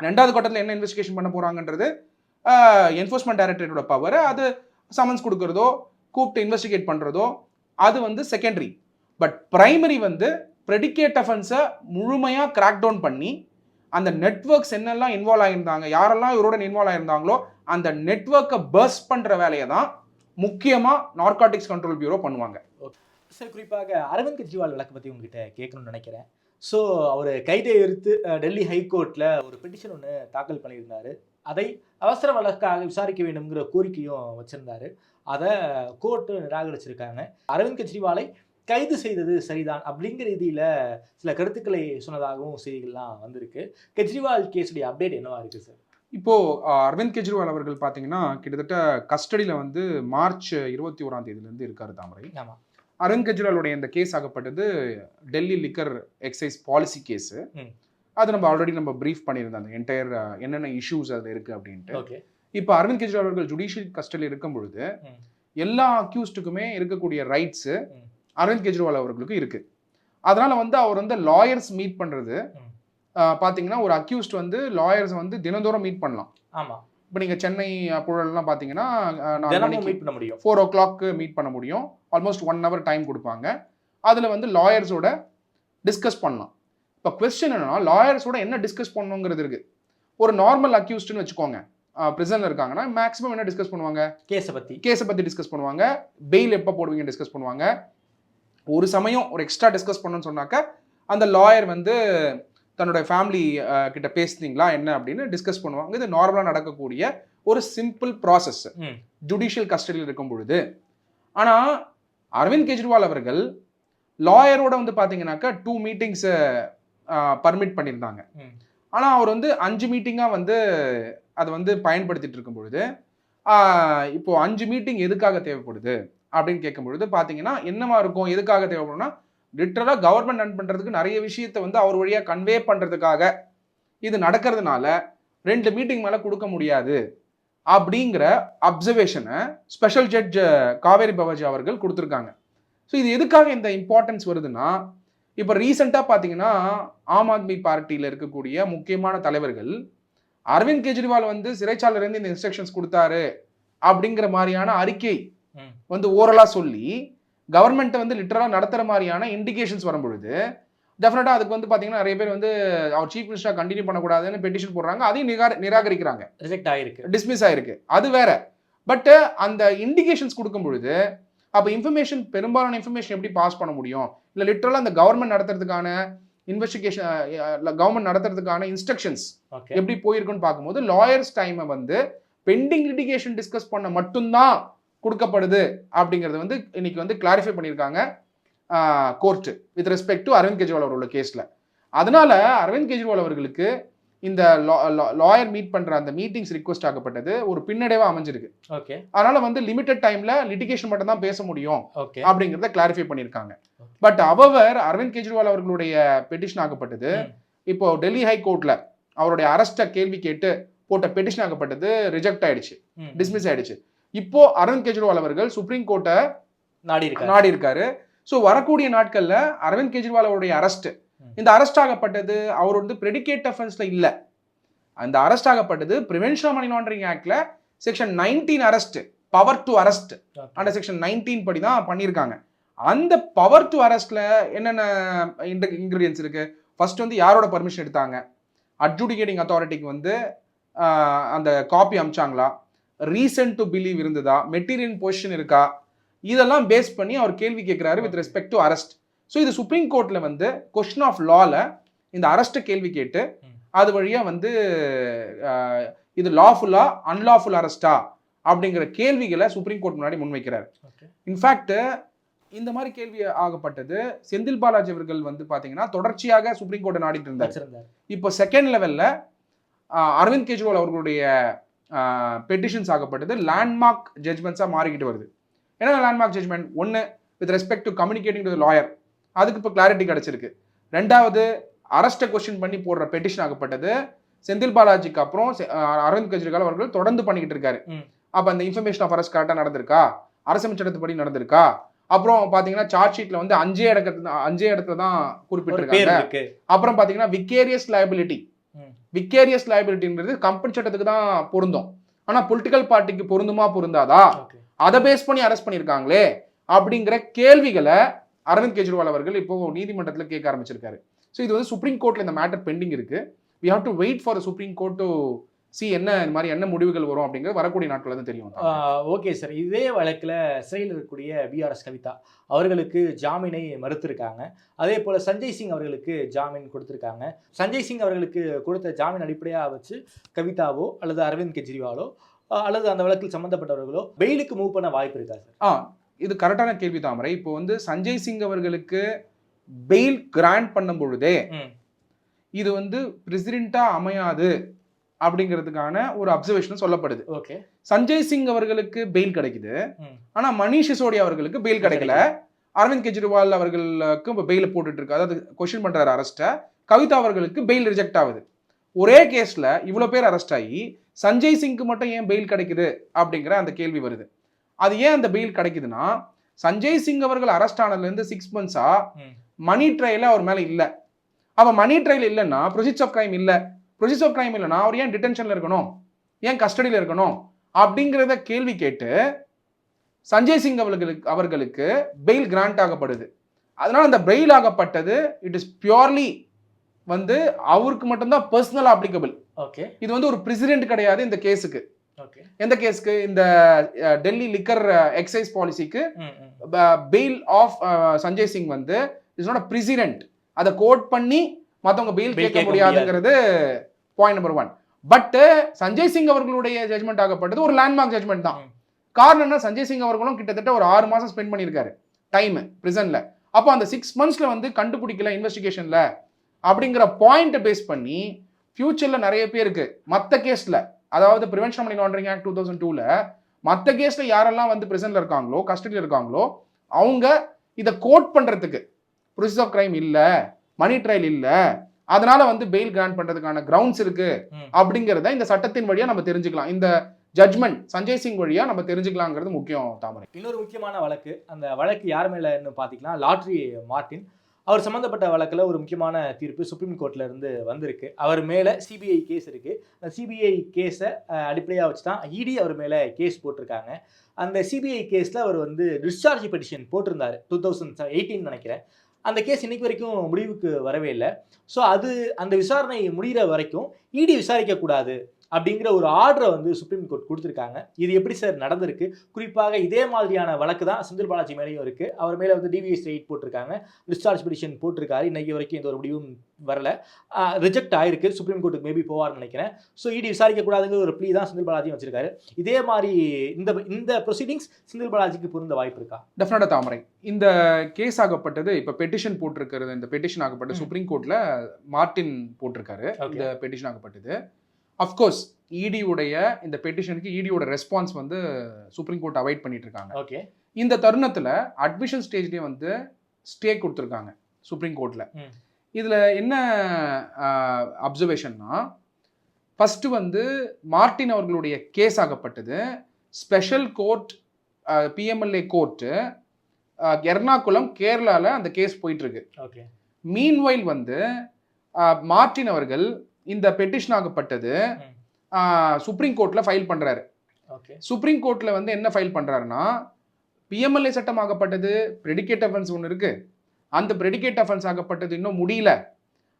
ரெண்டாவது கட்டத்தில் என்ன இன்வெஸ்டிகேஷன் பண்ண போறாங்கன்றது என்ஃபோர்ஸ்மெண்ட் டைரக்டரேட்டோட பவர் அது சமன்ஸ் கொடுக்கறதோ கூப்பிட்டு இன்வெஸ்டிகேட் பண்ணுறதோ அது வந்து செகண்டரி பட் பிரைமரி வந்து ப்ரெடிகேட் அஃபென்ஸை முழுமையாக கிராக் டவுன் பண்ணி அந்த நெட்வொர்க்ஸ் என்னெல்லாம் இன்வால்வ் ஆகியிருந்தாங்க யாரெல்லாம் இவரோட இன்வால்வ் ஆகியிருந்தாங்களோ அந்த நெட்வொர்க்கை பர்ஸ் பண்ணுற வேலையை தான் முக்கியமாக நார்காட்டிக்ஸ் கண்ட்ரோல் பியூரோ பண்ணுவாங்க. சார் குறிப்பாக அரவிந்த் கெஜ்ரிவால் வழக்கு பற்றி உங்ககிட்ட கேட்கணும்னு நினைக்கிறேன். ஸோ அவர் கைதை எடுத்து டெல்லி ஹைகோர்ட்டில் ஒரு பெட்டிஷன் ஒன்று தாக்கல் பண்ணியிருந்தார். அதை அவசர வழக்காக விசாரிக்க வேண்டும்ங்கிற கோரிக்கையும் வச்சிருந்தாரு. அதை கோர்ட்டு நிராகரிச்சிருக்காங்க. அரவிந்த் கெஜ்ரிவாலை கைது செய்தது சரிதான் அப்படிங்கிற ரீதியில் சில கருத்துக்களை சொன்னதாகவும் செய்திகள்லாம் வந்திருக்கு. கெஜ்ரிவால் கேஸுடைய அப்டேட் என்னவா இருக்கு சார் இப்போ அஹ், அரவிந்த் கெஜ்ரிவால் அவர்கள் பார்த்தீங்கன்னா கிட்டத்தட்ட கஸ்டடியில் வந்து மார்ச் இருபத்தி ஓராம் தேதியிலேருந்து இருக்காரு தாமரை. ஆமாம் அரவிந்த் கெஜ்ரிவாலுடைய இந்த case ஆகப்பட்டது Delhi liquor excise policy case. அது நம்ம ஆல்ரெடி நம்ம ப்ரீஃப் பண்ணியிருந்தோம். அந்த என்டையர் என்னென்ன இஷ்யூஸ் அதில் இருக்கு அப்படின்ட்டு. ஓகே இப்போ அரவிந்த் கெஜ்ரிவால் அவர்கள் ஜுடிஷியல் கஸ்டடியில் இருக்கும் பொழுது. எல்லா அக்யூஸ்டுக்குமே இருக்கக்கூடிய ரைட்ஸு. அரவிந்த் கெஜ்ரிவால் அவர்களுக்கு இருக்கு. அதனால வந்து அவர் வந்து லாயர்ஸ் மீட். ஆஹ் பாத்தீங்கன்னா ஒரு அக்யூஸ்ட் வந்து லாயர்ஸ் வந்து தினந்தோறும் மீட் பண்ணலாம். ஆமா. இப்போ நீங்க சென்னை புழல்லாம் மணிக்கு மீட் பண்ண முடியும். ஃபோர் ஓ கிளாக்கு மீட் பண்ண முடியும். ஆல்மோஸ்ட் ஒன் ஹவர் டைம் கொடுப்பாங்க. அதில் வந்து லாயர்ஸோட டிஸ்கஸ் பண்ணலாம். இப்போ கொஸ்டின் என்னன்னா லாயர்ஸோட என்ன டிஸ்கஸ் பண்ணணுங்கிறது இருக்கு. ஒரு நார்மல் அக்யூஸ்ட்னு வச்சுக்கோங்க. ப்ரிசனில் இருக்காங்கன்னா மேக்ஸிமம் என்ன டிஸ்கஸ் பண்ணுவாங்க? கேஸை பத்தி. கேஸை பற்றி டிஸ்கஸ் பண்ணுவாங்க. பெயில் எப்போ போடுவீங்க டிஸ்கஸ் பண்ணுவாங்க. ஒரு சமயம் ஒரு எக்ஸ்ட்ரா டிஸ்கஸ் பண்ணணும்னு சொன்னாக்க அந்த லாயர் வந்து தன்னோட ஃபேமிலி கிட்ட பேசுனீங்களா என்ன அப்படின்னு டிஸ்கஸ் பண்ணுவாங்க. இது நார்மலாக நடக்கக்கூடிய ஒரு சிம்பிள் ப்ராசஸ். ஜுடிஷியல் கஸ்டடியில் இருக்கும் பொழுது. ஆனால் அரவிந்த் கெஜ்ரிவால் அவர்கள் லாயரோட வந்து பார்த்தீங்கன்னாக்கா டூ மீட்டிங்ஸை பர்மிட் பண்ணியிருந்தாங்க. ஆனால் அவர் வந்து அஞ்சு மீட்டிங்காக வந்து அதை வந்து பயன்படுத்திட்டு இருக்கும் பொழுது ஆஹ் இப்போ அஞ்சு மீட்டிங் எதுக்காக தேவைப்படுது? அப்படின்னு கேட்கும் பொழுது பார்த்தீங்கன்னா என்னவா இருக்கும்? எதுக்காக தேவைப்படும்னா லிட்டரலாக கவர்மெண்ட் ரன் பண்ணுறதுக்கு நிறைய விஷயத்தை வந்து அவர் வழியாக கன்வே பண்ணுறதுக்காக இது நடக்கிறதுனால ரெண்டு மீட்டிங் மேலே கொடுக்க முடியாது. அப்படிங்கிற அப்சர்வேஷனை ஸ்பெஷல் ஜட்ஜ் காவேரி பவாஜி அவர்கள் கொடுத்துருக்காங்க. ஸோ இது எதுக்காக இந்த இம்பார்ட்டன்ஸ் வருதுன்னா இப்போ ரீசெண்டாக பார்த்தீங்கன்னா ஆம் ஆத்மி பார்ட்டியில் இருக்கக்கூடிய முக்கியமான தலைவர்கள் அரவிந்த் கெஜ்ரிவால் வந்து சிறைச்சாலையிலேருந்து இந்த இன்ஸ்ட்ரக்ஷன்ஸ் கொடுத்தாரு அப்படிங்கிற மாதிரியான அறிக்கை. வந்து ஓரலாக சொல்லி கவர்மெண்ட்டை வந்து லிட்டரலாக நடத்துகிற மாதிரியான இண்டிகேஷன்ஸ் வரும்பொழுது டெஃபினட்டாக அதுக்கு வந்து பார்த்தீங்கன்னா நிறைய பேர் வந்து அவர் சீஃப் மினிஸ்டராக கண்டினியூ பண்ணக்கூடாதுன்னு பெட்டிஷன் போடுறாங்க அதையும் நிராக நிராகரிக்கிறாங்க. ரிஜெக்ட் ஆயிருக்கு. டிஸ்மிஸ் ஆயிருக்கு. அது வேற. பட் அந்த இண்டிகேஷன்ஸ் கொடுக்கும் பொழுது அப்போ இன்ஃபர்மேஷன் பெரும்பாலான இன்ஃபர்மேஷன் எப்படி பாஸ் பண்ண முடியும்? இல்லை லிட்டரலாக அந்த கவர்மெண்ட் நடத்துறதுக்கான இன்வெஸ்டிகேஷன் கவர்மெண்ட் நடத்துறதுக்கான இன்ஸ்ட்ரக்ஷன்ஸ் எப்படி போயிருக்குன்னு பார்க்கும்போது லாயர்ஸ் டைமை வந்து பெண்டிங் லிட்டிகேஷன் டிஸ்கஸ் பண்ண மட்டும்தான் கொடுக்கப்படுது அப்படிங்கிறது வந்து இன்னைக்கு வந்து கிளாரிஃபை பண்ணியிருக்காங்க court with respect to Arvind Kejriwal அவரோட கேஸில் அதனால அரவிந்த் கெஜ்ரிவால் அவர்களுக்கு இந்த லாயர் மீட் பண்ற அந்த மீட்டிங்ஸ் ரிக்வஸ்ட் ஆகப்பட்டது ஒரு பின்னடைவா அமைஞ்சிருக்கு. ஓகே. அதனால வந்து லிமிடெட் டைம்ல லிட்டிகேஷன் மட்டும் தான் பேச முடியும் ஓகே. அப்படிங்கிறத கிளாரிஃபை பண்ணியிருக்காங்க. பட் அவர் அரவிந்த் கெஜ்ரிவால் அவர்களுடைய பெட்டிஷன் ஆகப்பட்டது. இப்போ டெல்லி ஹை கோர்ட்ல அவருடைய அரஸ்ட கேள்வி கேட்டு போட்ட பெட்டிஷன் ஆகப்பட்டது ரிஜெக்ட் ஆயிடுச்சு. டிஸ்மிஸ் ஆயிடுச்சு. இப்போ அரவிந்த் கெஜ்ரிவால் அவர்கள் சுப்ரீம் கோர்ட்டை நாடி இருக்காரு நாடி இருக்காரு ஸோ வரக்கூடிய நாட்கள்ல அரவிந்த் கெஜ்ரிவால் அவருடைய அரஸ்ட். இந்த அரஸ்ட் ஆகப்பட்டது அவர் வந்து பிரெடிகேட் அஃபென்ஸ்ல இல்ல. அந்த அரஸ்ட் ஆகப்பட்டது prevention money laundering ஆக்ட்ல section nineteen arrest power to arrest. Under section nineteen படி தான் பண்ணியிருக்காங்க. அந்த பவர் டு அரஸ்ட்ல என்னென்ன இன்கிரீடியன்ஸ் இருக்கு? ஃபர்ஸ்ட் வந்து யாரோட பர்மிஷன் எடுத்தாங்க? அட்ஜுடிகேட்டிங் அத்தாரிட்டிக்கு வந்து அந்த காப்பி அமிச்சாங்களா? ரீசன் டு பிலீவ் இருந்ததா? மெட்டீரியல் பொசிஷன் இருக்கா? இதெல்லாம் பேஸ் பண்ணி அவர் கேள்வி கேட்கிறாரு with respect to arrest so இது சுப்ரீம் கோர்ட்ல வந்து கொஸ்டின் ஆஃப் லால இந்த அரஸ்ட்டை கேள்வி கேட்டு. அது வழியா வந்து இது லாஃபுல்லா அன்லாஃபுல் அரஸ்டா அப்படிங்கிற கேள்விகளை சுப்ரீம் கோர்ட் முன்னாடி முன்வைக்கிறார். இன்ஃபேக்ட் இந்த மாதிரி கேள்வி ஆகப்பட்டது செந்தில் பாலாஜி அவர்கள் வந்து பாத்தீங்கன்னா தொடர்ச்சியாக சுப்ரீம் கோர்ட்டை நாடிட்டு இருந்தார். இப்போ செகண்ட் லெவல்ல அரவிந்த் கெஜ்ரிவால் அவர்களுடைய பெட்டிஷன்ஸ் ஆகப்பட்டது. லேண்ட்மார்க் ஜட்மெண்ட்ஸாக மாறிக்கிட்டு வருது. என்ன லேண்ட்மார்க் ஜட்மெண்ட் ஒன்று with respect to communicating to lawyer அதுக்கு இப்போ கிளாரிட்டி கிடைச்சிருக்கு. ரெண்டாவது அரஸ்ட்டை கொஸ்டின் பண்ணி போடுற பெட்டிஷன் ஆகப்பட்டது. செந்தில் பாலாஜிக்கு அப்புறம் அரவிந்த் கெஜ்ரிவால் அவர்கள் தொடர்ந்து பண்ணிக்கிட்டு இருக்காரு. அப்போ அந்த இன்ஃபர்மேஷன் ஆஃப் அரஸ்ட் கரெக்டாக நடந்திருக்கா? அரசமைச்ச சட்டத்துப்படி நடந்திருக்கா? அப்புறம் பார்த்தீங்கன்னா சார்ஜ் ஷீட்ல வந்து அஞ்சே இடத்துல அஞ்சே இடத்துல தான் குறிப்பிட்டிருக்காங்க அப்புறம் பாத்தீங்கன்னா விக்கேரியஸ் ம். விக்கேரியஸ் liabilityன்றது கம்பெனி சட்டத்துக்கு தான் பொருந்தும். ஆனா பொலிட்டிக்கல் பார்ட்டிக்கு பொருந்துமா பொருந்தாதா? அதை பேஸ் பண்ணி அரெஸ்ட் பண்ணியிருக்காங்களே அப்படிங்கிற கேள்விகளை அரவிந்த் கெஜ்ரிவால் அவர்கள் இப்போ நீதிமன்றத்தில் கேட்க ஆரம்பிச்சிருக்காரு. ஸோ இது வந்து சுப்ரீம் கோர்ட்ல இந்த மேட்டர் பெண்டிங் இருக்கு. We have to wait for supreme court to see என்ன இந்த மாதிரி என்ன முடிவுகள் வரும் அப்படிங்கிறது வரக்கூடிய நாட்கள் தான் தெரியும். ஓகே சார் இதே வழக்கில் சிறையில் இருக்கக்கூடிய பிஆர்எஸ் கவிதா அவர்களுக்கு ஜாமீனை மறுத்திருக்காங்க. அதே போல் சஞ்சய் சிங் அவர்களுக்கு ஜாமீன் கொடுத்துருக்காங்க. சஞ்சய் சிங் அவர்களுக்கு கொடுத்த ஜாமீன் அடிப்படையாக வச்சு கவிதாவோ அல்லது அரவிந்த் கெஜ்ரிவாலோ அல்லது அந்த வழக்கில் சம்மந்தப்பட்டவர்களோ பெயிலுக்கு மூவ் பண்ண வாய்ப்பு இருக்கா சார் ஆ இது கரெக்டான கேள்வி தாமரை. இப்போ வந்து சஞ்சய் சிங் அவர்களுக்கு பெயில் கிராண்ட் பண்ணும் பொழுதே. இது வந்து பிரசிடென்ட்டா அமையாது அப்படிங்கிறதுக்கான ஒரு அப்சர்வேஷன் சொல்லப்படுது. ஓகே. சஞ்சய் சிங் அவர்களுக்கு பெயில் கிடைக்குது. ஆனா மணீஷ் சிசோடியா அவர்களுக்கு பெயில் கிடைக்கல. அரவிந்த் கெஜ்ரிவால் அவர்களுக்கு இப்போ பெயில் போட்டுட்டு இருக்கு அதாவது கொஸ்டின் பண்றாரு அரஸ்ட்டை கவிதா அவர்களுக்கு பெயில் ரிஜெக்ட் ஆகுது. ஒரே கேஸ்ல இவ்வளவு பேர் அரெஸ்ட் ஆகி சஞ்சய் சிங்க்கு மட்டும் ஏன் பெயில் கிடைக்குது அப்படிங்கிற அந்த கேள்வி வருது. அது ஏன் அந்த பெயில் கிடைக்குதுன்னா சஞ்சய் சிங் அவர்கள் அரெஸ்ட் ஆனதுல இருந்து சிக்ஸ் மந்த்ஸா. மணி ட்ரையல் அவர் மேல இல்ல. அப்ப மணி ட்ரையல் இல்லைன்னா ப்ரொசீஜ் ஆஃப் கிரைம் இல்ல. ப்ரொசீஜ் ஆஃப் கிரைம் இல்லைன்னா அவர் ஏன் டிடென்ஷன்ல இருக்கணும்? ஏன் கஸ்டடியில் இருக்கணும்? அப்படிங்கிறத கேள்வி கேட்டு சஞ்சய் சிங் அவர்களுக்கு அவர்களுக்கு பெயில் கிராண்ட் ஆகப்படுது. அதனால அந்த பெயில் ஆகப்பட்டது இட் இஸ் பியூர்லி வந்து அவருக்கு மட்டும்தான் பர்சனல் அப்ளிகபிள் ஓகே இது வந்து ஒரு பிரசிடென்ட் கிடையாது இந்த கேஸுக்கு எந்த கேஸ்க்கு? இந்த டெல்லி லிக்கர் எக்ஸைஸ் பாலிசிக்கு பெயில் ஆஃப் சஞ்சய் சிங் வந்து இஸ் நாட் பிரசிடென்ட் அதை கோட் பண்ணி மத்தவங்க பெயில் கேட்க முடியாதுங்கிறது point number one but Sanjay Singh அவர்களுடைய ஜட்மெண்ட் ஆகப்பட்டது ஒரு லேண்ட்மார்க் ஜட்மெண்ட் தான். காரணம் என்ன? சஞ்சய் சிங் அவர்களும் கிட்டத்தட்ட ஒரு ஆறு மாசம் ஸ்பெண்ட் பண்ணியிருக்காரு. டைம் பிரிசன்ல அப்போ அந்த சிக்ஸ் மந்த்ஸ்ல வந்து கண்டுபிடிக்கல இன்வெஸ்டிகேஷன்ல அப்படிங்கிற பாயிண்ட் பேஸ் பண்ணி ஃபியூச்சர்ல நிறைய பேருக்கு மற்ற கேஸ்ல அதாவது prevention money laundering act two thousand டூல மற்ற கேஸ்ல யாரெல்லாம் வந்து பிரசன்ட்ல இருக்காங்களோ கஸ்டடியில் இருக்காங்களோ அவங்க இதை கோட் பண்றதுக்கு ப்ரொசீஸ் ஆஃப் கிரைம் இல்ல மணி ட்ரையல் இல்ல அதனால வந்து பெயில் கிராண்ட் பண்றதுக்கான கிரவுண்ட்ஸ் இருக்கு. அப்படிங்கிறத இந்த சட்டத்தின் வழியா நம்ம தெரிஞ்சுக்கலாம். இந்த ஜட்மெண்ட் சஞ்சய் சிங் வழியா நம்ம தெரிஞ்சுக்கலாங்கிறது முக்கியம் தாமரை. இன்னொரு முக்கியமான வழக்கு அந்த வழக்கு யார் மேலன்னு பார்த்தீங்கன்னா லாட்ரி மார்ட்டின். அவர் சம்மந்தப்பட்ட வழக்கில் ஒரு முக்கியமான தீர்ப்பு சுப்ரீம் கோர்ட்லேருந்து வந்திருக்கு. அவர் மேலே சிபிஐ கேஸ் இருக்குது சிபிஐ கேஸை அடிப்படையாக வச்சு தான் இடி அவர் மேலே கேஸ் போட்டிருக்காங்க. அந்த சிபிஐ கேஸில் அவர் வந்து டிஸ்சார்ஜ் பெட்டிஷன் போட்டிருந்தார். டூ தௌசண்ட் எயிட்டீன் நினைக்கிறேன். அந்த கேஸ் இன்னைக்கு வரைக்கும் முடிவுக்கு வரவே இல்லை. ஸோ அது அந்த விசாரணை முடிகிற வரைக்கும் இடி விசாரிக்கக்கூடாது. அப்படிங்கிற ஒரு ஆர்டரை வந்து சுப்ரீம் கோர்ட் கொடுத்துருக்காங்க. இது எப்படி சார் நடந்திருக்கு? குறிப்பாக இதே மாதிரியான வழக்கு தான் செந்தில் பாலாஜி மேலேயும் இருக்கு. அவர் மேலே வந்து டிவிஎஸ் எயிட் போட்டிருக்காங்க. டிஸ்சார்ஜ் பெடிஷன் போட்டிருக்காரு. இன்னைக்கு வரைக்கும் எந்த ஒரு முடிவும் வரல. ரிஜெக்ட் ஆயிருக்கு. சுப்ரீம் கோர்ட்டுக்கு மேபி போவார்னு நினைக்கிறேன். ஸோ இடி விசாரிக்கக்கூடாதுங்கிற ஒரு ப்ளீ தான் செந்தில் பாலாஜியும் வச்சிருக்காரு. இதே மாதிரி இந்த இந்த ப்ரொசீடிங்ஸ் செந்தில் பாலாஜிக்கு பொருந்த வாய்ப்பு இருக்கா? டெஃபினட்டா தாமரை. இந்த கேஸ் ஆகப்பட்டது இப்ப பெட்டிஷன் போட்டிருக்கிறது இந்த பெட்டிஷன் ஆகப்பட்டது. சுப்ரீம் கோர்ட்ல மார்ட்டின் போட்டிருக்காரு. இந்த பெட்டிஷன் ஆகப்பட்டது. அஃப்கோர்ஸ் இடி உடைய இந்த பெட்டிஷனுக்கு இடியோட ரெஸ்பான்ஸ் வந்து சுப்ரீம் கோர்ட் அவாய்ட் பண்ணிட்டு இருக்காங்க ஓகே இந்த தருணத்துல அட்மிஷன் ஸ்டேஜ்லயே வந்து ஸ்டே கொடுத்துருக்காங்க சுப்ரீம் கோர்ட்ல ம். இதுல என்ன அப்சர்வேஷன்னா ஃபர்ஸ்ட் வந்து மார்ட்டின் அவர்களுடைய case ஆகப்பட்டது. Special court PMLA court Ernakulam கேரளால அந்த கேஸ் போயிட்டு இருக்கு ஓகே மீன்வைல் வந்து அஹ், மார்ட்டின் அவர்கள் இந்த பெட்டிஷன் ஆகப்பட்டது. சுப்ரீம் கோர்ட்ல ஃபைல் பண்றாரு. ஓகே. சுப்ரீம் கோர்ட்ல வந்து என்ன ஃபைல் பண்றாருன்னா பிஎம்எல்ஏ சட்டம் ஆகப்பட்டது ப்ரெடிகேட் அஃபென்ஸ் ஒன்று இருக்கு. அந்த ப்ரெடிகேட் அஃபென்ஸ் ஆகப்பட்டது இன்னும் முடியல.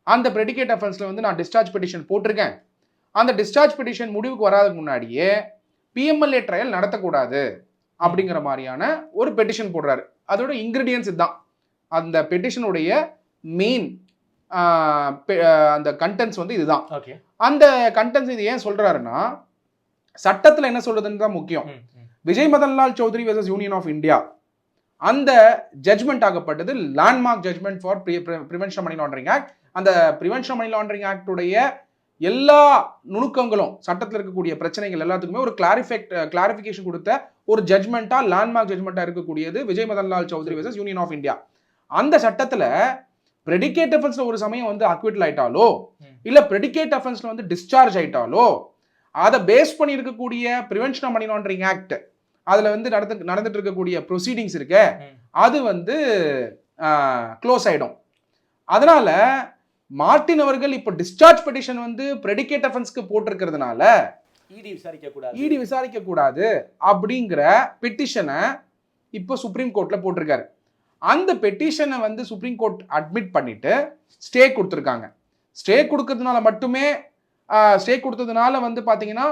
அந்த ப்ரெடிகேட் அஃபென்ஸ்ல வந்து நான் டிஸ்சார்ஜ் பெட்டிஷன் போட்டிருக்கேன். அந்த டிஸ்சார்ஜ் பெட்டிஷன் முடிவுக்கு வராதுக்கு முன்னாடியே பிஎம்எல்ஏ ட்ரையல் நடத்தக்கூடாது அப்படிங்கிற மாதிரியான ஒரு பெட்டிஷன் போடுறாரு. அதோட இன்கிரீடியன்ஸ் இதுதான். அந்த பெட்டிஷனுடைய மெயின் அந்த கண்டென்ட்ஸ் வந்து இதுதான். அந்த கண்டென்ட்ஸ் இது ஏன் சொல்றாருன்னா சட்டத்துல என்ன சொல்றதுன்னு தான் முக்கியம். Vijay Madanlal Choudhary versus union of India அந்த judgement ஆகப்பட்டது landmark judgment for prevention money laundering act அந்த ப்ரிவென்ஷன் மணி லாண்டரிங் ஆக்டுடைய எல்லா நுணுக்கங்களும் சட்டத்தில் இருக்கக்கூடிய பிரச்சனைகள் எல்லாத்துக்குமே ஒரு கிளாரிஃபெக்ட் கிளாரிஃபிகேஷன் கொடுத்த ஒரு ஜட்மெண்ட்டா லேண்ட்மார்க் ஜட்மெண்ட்டா இருக்கக்கூடியது Vijay Madanlal Choudhary versus union of India அந்த சட்டத்துல ப்ரெடிகேட் அஃபென்ஸ்ல ஒரு சமயம் வந்து அக்விட்டல் ஆயிட்டாலோ. இல்ல ப்ரெடிகேட் அஃபென்ஸ்ல வந்து டிஸ்சார்ஜ் ஆயிட்டாலோ அதை பேஸ் பண்ணி இருக்கக்கூடிய ப்ரிவென்ஷன் மணி லாண்டரிங் ஆக்ட் அதுல வந்து நடந்து நடந்துட்டு இருக்கக்கூடிய ப்ரொசீடிங்ஸ் இருக்க. அது வந்து க்ளோஸ் ஆயிடும் அதனால மார்ட்டின் அவர்கள் இப்போ டிஸ்சார்ஜ் பெட்டிஷன் வந்து ப்ரெடிகேட் அஃபென்ஸ்க்கு போட்டிருக்கிறதுனால இடி விசாரிக்க கூடாது இடி விசாரிக்க கூடாது அப்படிங்கிற பெட்டிஷனை இப்போ சுப்ரீம் கோர்ட்ல போட்டிருக்காரு அந்த பெட்டிஷனை வந்து சுப்ரீம் கோர்ட் அட்மிட் பண்ணிட்டு ஸ்டே கொடுத்துருக்காங்க. ஸ்டே கொடுக்கறதுனால மட்டுமே ஸ்டே கொடுத்ததுனால வந்து பாத்தீங்கன்னா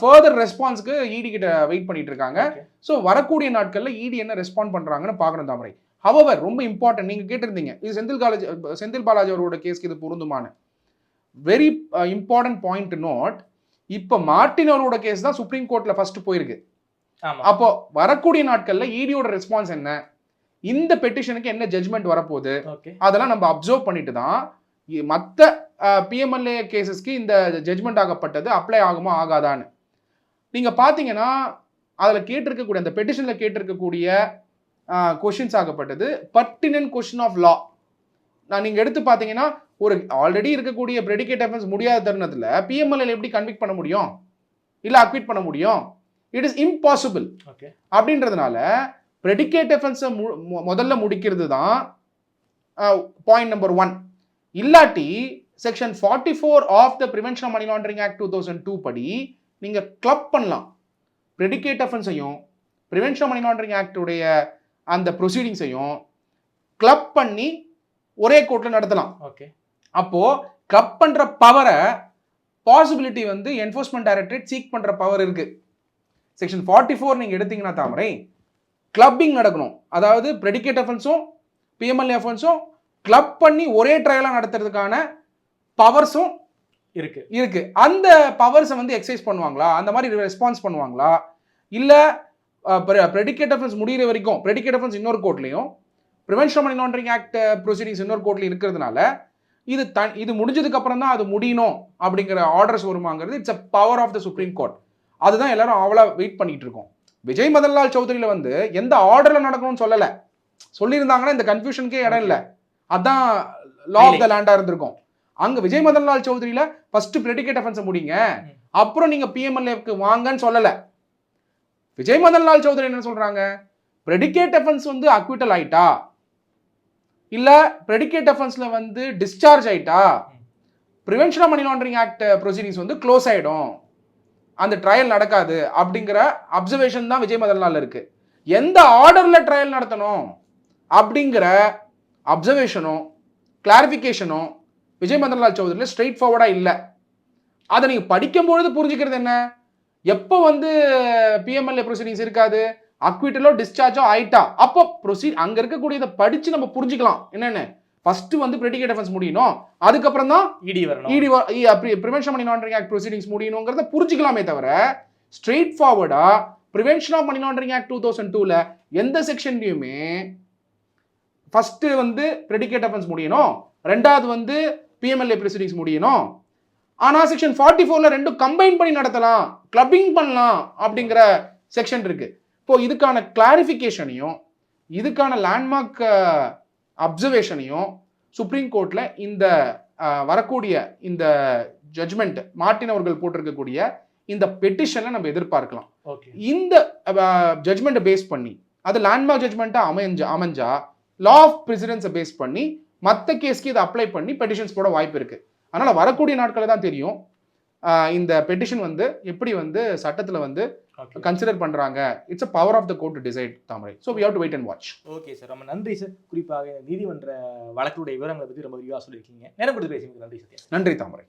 ஃபர்தர் ரெஸ்பான்ஸ்க்கு இடி கிட்ட வெயிட் பண்ணிட்டு இருக்காங்க. ஸோ வரக்கூடிய நாட்கள்ல இடி என்ன ரெஸ்பாண்ட் பண்றாங்கன்னு பார்க்கணும் தாமரை. ஹவவர் ரொம்ப இம்பார்ட்டன்ட் நீங்க கேட்டிருந்தீங்க. இது செந்தில் காலேஜ் செந்தில் பாலாஜி அவரோட கேஸ்க்கு இது பொருந்துமான வெரி இம்பார்ட்டன்ட் பாயிண்ட் நோட் இப்போ மார்ட்டின் அவரோட கேஸ் தான் சுப்ரீம் கோர்ட்ல ஃபர்ஸ்ட் போயிருக்கு. அப்போ வரக்கூடிய நாட்கள்ல இடியோட ரெஸ்பான்ஸ் என்ன? இந்த பெட்டிஷனுக்கு என்ன ஜட்மெண்ட் வரப்போகுது? அதெல்லாம் நம்ம அப்சர்வ் பண்ணிட்டு தான் மத்த பிஎம்எல்ஏ கேசஸ்க்கு இந்த ஜட்மெண்ட் ஆகப்பட்டது அப்ளை ஆகுமா ஆகாதான்னு. நீங்க பாத்தீங்கன்னா அதுல கேட்டிருக்கக்கூடிய அந்த பெட்டிஷன்ல கேட்டிருக்கக்கூடிய கொஷின்ஸ் ஆகப்பட்டது. பர்டினன்ட் கொஷின் ஆஃப் லா நான் நீங்க எடுத்து பாத்தீங்கன்னா ஒரு ஆல்ரெடி இருக்கக்கூடிய ப்ரெடிகேட் அஃபென்ஸ் முடியாத தருணத்துல பிஎம்எல்ஏ எப்படி கன்விக்ட் பண்ண முடியும்? இல்ல அக்விட் பண்ண முடியும்? இட் இஸ் இம்பாசிபிள் ஓகே அப்படின்றதுனால ப்ரெடிகேட் அஃபென்ஸை முதல்ல முடிக்கிறது தான் பாயிண்ட் நம்பர் ஒன் இல்லாட்டி section forty four of the prevention money laundering act two thousand two படி நீங்கள் கிளப் பண்ணலாம். ப்ரெடிகேட் அஃபென்ஸையும் ப்ரிவென்ஷன் மணி லாண்டரிங் ஆக்டுடைய அந்த ப்ரொசீடிங்ஸையும் கிளப் பண்ணி ஒரே கோர்ட்டில் நடத்தலாம். ஓகே அப்போ கிளப் பண்ற பவரை பாசிபிலிட்டி வந்து என்ஃபோர்ஸ்மெண்ட் டைரக்டரேட் சீக் பண்ற பவர் இருக்கு. செக்ஷன் ஃபார்ட்டி ஃபோர் நீங்க எடுத்தீங்கன்னா தாமரை கிளப்பிங் நடக்கணும். அதாவது ப்ரெடிகேட் அஃபென்ஸும் பிஎம்எல்ஏ அஃபென்ஸும் கிளப் பண்ணி ஒரே ட்ரையலாக நடத்துறதுக்கான பவர்ஸும் இருக்கு. இருக்கு. அந்த பவர்ஸை வந்து எக்ஸசைஸ் பண்ணுவாங்களா? அந்த மாதிரி ரெஸ்பான்ஸ் பண்ணுவாங்களா? இல்லை ப்ரெடிகேட் அஃபென்ஸ் முடியிற வரைக்கும் ப்ரெடிகேட் அஃபென்ஸ் இன்னொரு கோர்ட்லையும் prevention money laundering act proceedings இன்னொரு கோர்ட்லையும் இருக்கிறதுனால இது தன் இது முடிஞ்சதுக்கு அப்புறம் தான் அது முடியணும் அப்படிங்கிற orders வருமாங்கிறது it's a power of the supreme court அதுதான் எல்லாரும் அவ்வளோ வெயிட் பண்ணிட்டு இருக்கோம். விஜய் மதன்லால் சௌத்ரியில வந்து எந்த ஆர்டர்ல நடக்கணும்னு சொல்லலை. சொல்லியிருந்தாங்கன்னா இந்த கன்ஃபியூஷனுக்கே இடம் இல்லை. அதான் லா ஆஃப் த லேண்டா இருந்திருக்கும். அங்க விஜய் மதன்லால் சௌத்ரியில ஃபர்ஸ்ட் ப்ரெடிகேட் அஃபென்ஸை முடிங்க. அப்புறம் நீங்க பிஎம்எல்ஏக்கு வாங்கன்னு சொல்லல. விஜய் மதன்லால் சௌத்ரி என்ன சொல்றாங்க? ப்ரெடிகேட் அஃபென்ஸ் வந்து அக்விட்டல் ஆயிட்டா? இல்ல ப்ரெடிகேட் அஃபென்ஸ்ல வந்து டிஸ்சார்ஜ் ஆயிட்டா? Prevention of money laundering act proceedings வந்து க்ளோஸ் ஆயிடும். அந்த ட்ரையல் நடக்காது அப்படிங்கிற அப்சர்வேஷன் தான் விஜய் மதன்லால் இருக்கு. எந்த ஆர்டர்ல ட்ரையல் நடத்தணும் அப்படிங்கிற அப்சர்வேஷனும் கிளாரிஃபிகேஷனும் விஜய் மதன்லால் சௌதரியில் ஸ்ட்ரெயிட் ஃபார்வர்டாக இல்லை. அதை நீங்கள் படிக்கும்பொழுது புரிஞ்சுக்கிறது என்ன? எப்போ வந்து பிஎம்எல்ஏ ப்ரொசீடிங்ஸ் இருக்காது? அக்விட்டலோ டிஸ்சார்ஜோ ஆயிட்டா? அப்போ ப்ரொசீட் அங்கே இருக்கக்கூடியதை படித்து நம்ம புரிஞ்சுக்கலாம். என்னென்ன? ஃபர்ஸ்ட் வந்து ப்ரெடிகேட் அஃபென்ஸ் முடியணும். அதுக்கப்புறம் தான் இடி வரணும். ED prevention money laundering act proceedings முடியணுங்கிறத புரிஞ்சுக்கலாமே தவிர straight ஃபார்வர்டா prevention of money laundering act two thousand டூவில் எந்த செக்ஷன்லையுமே ஃபர்ஸ்ட் வந்து ப்ரெடிகேட் அஃபென்ஸ் முடியணும். ரெண்டாவது வந்து பிஎம்எல்ஏ ப்ரொசீடிங்ஸ் முடியணும். ஆனால் செக்ஷன் ஃபார்ட்டி ஃபோரில் ரெண்டும் கம்பைன் பண்ணி நடத்தலாம் கிளப்பிங் பண்ணலாம் அப்படிங்கிற செக்ஷன் இருக்கு. இப்போ இதுக்கான கிளாரிஃபிகேஷனையும் இதுக்கான லேண்ட்மார்க் அப்சர்வேஷனையும் சுப்ரீம் கோர்ட்டில் இந்த வரக்கூடிய இந்த ஜட்ஜ்மெண்ட் மார்ட்டின் அவர்கள் போட்டிருக்கக்கூடிய இந்த பெட்டிஷனை நம்ம எதிர்பார்க்கலாம். ஓகே இந்த ஜட்மெண்ட்டை பேஸ் பண்ணி அது லேண்ட்மார்க் ஜட்மெண்ட்டாக அமைஞ்சா அமைஞ்சா லா ஆஃப் பிரசிடென்ஸை பேஸ் பண்ணி மற்ற கேஸ்க்கு இதை அப்ளை பண்ணி பெட்டிஷன்ஸ் போட வாய்ப்பு இருக்கு. அதனால வரக்கூடிய நாட்களில் தான் தெரியும் இந்த பெட்டிஷன் வந்து எப்படி வந்து சட்டத்தில் வந்து கன்சிடர் பண்றாங்க. It's a power of the court to decide Thamarai. So we have to wait and watch okay sir ரொம்ப நன்றி சார் குறிப்பாக நீதிமன்ற வழக்குடைய விவரங்களை பற்றி ரொம்ப விரிவாக சொல்லியிருக்கீங்க. நேரம் கொடுத்து பேசுங்க நன்றி சத்யா. நன்றி தாமரை.